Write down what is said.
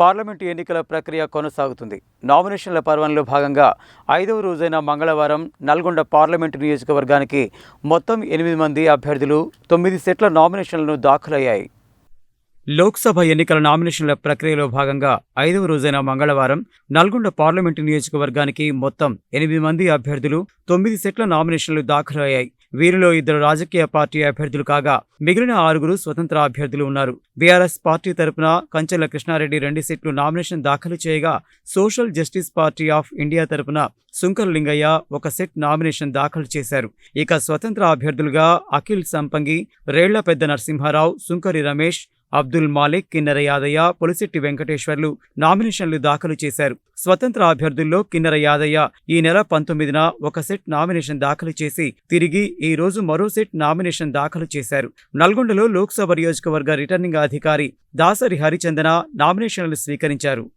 Parliament ఎన్నికల ప్రక్రియ కొనసాగుతుంది. నామినేషన్ల పర్వంలో భాగంగా ఐదవ రోజైన మంగళవారం నల్గొండ పార్లమెంటు నియోజకవర్గానికి మొత్తం ఎనిమిది మంది అభ్యర్థులు తొమ్మిది సెట్ల నామినేషన్లను దాఖలయ్యాయి. లోక్సభ ఎన్నికల నామినేషన్ల ప్రక్రియలో భాగంగా ఐదవ రోజైన మంగళవారం నల్గొండ పార్లమెంటు నియోజకవర్గానికి మొత్తం ఎనిమిది మంది అభ్యర్థులు తొమ్మిది సెట్ల నామినేషన్లు దాఖలయ్యాయి. వీరిలో ఇద్దరు రాజకీయ పార్టీ అభ్యర్థులు కాగా మిగిలిన ఆరుగురు స్వతంత్ర అభ్యర్థులు ఉన్నారు. బీఆర్ఎస్ పార్టీ తరపున కంచెల కృష్ణారెడ్డి రెండు సెట్లు నామినేషన్ దాఖలు చేయగా social justice party of India తరపున శుంకర్ లింగయ్య ఒక సెట్ నామినేషన్ దాఖలు చేశారు. ఇక స్వతంత్ర అభ్యర్థులుగా అఖిల్ సంపంగి రేళ్ళ పెద్ద నరసింహారావు శుంకరి రమేష్ అబ్దుల్ మాలిక్ కిన్నెర యాదయ్య పొలిశెట్టి వెంకటేశ్వర్లు నామినేషన్లు దాఖలు చేశారు. స్వతంత్ర అభ్యర్థుల్లో కిన్నెర యాదయ్య ఈ నెల పంతొమ్మిదిన ఒక సెట్ నామినేషన్ దాఖలు చేసి తిరిగి ఈ రోజు మరో సెట్ నామినేషన్ దాఖలు చేశారు. నల్గొండలో లోక్సభ నియోజకవర్గ రిటర్నింగ్ అధికారి దాసరి హరిచందన నామినేషన్లు స్వీకరించారు.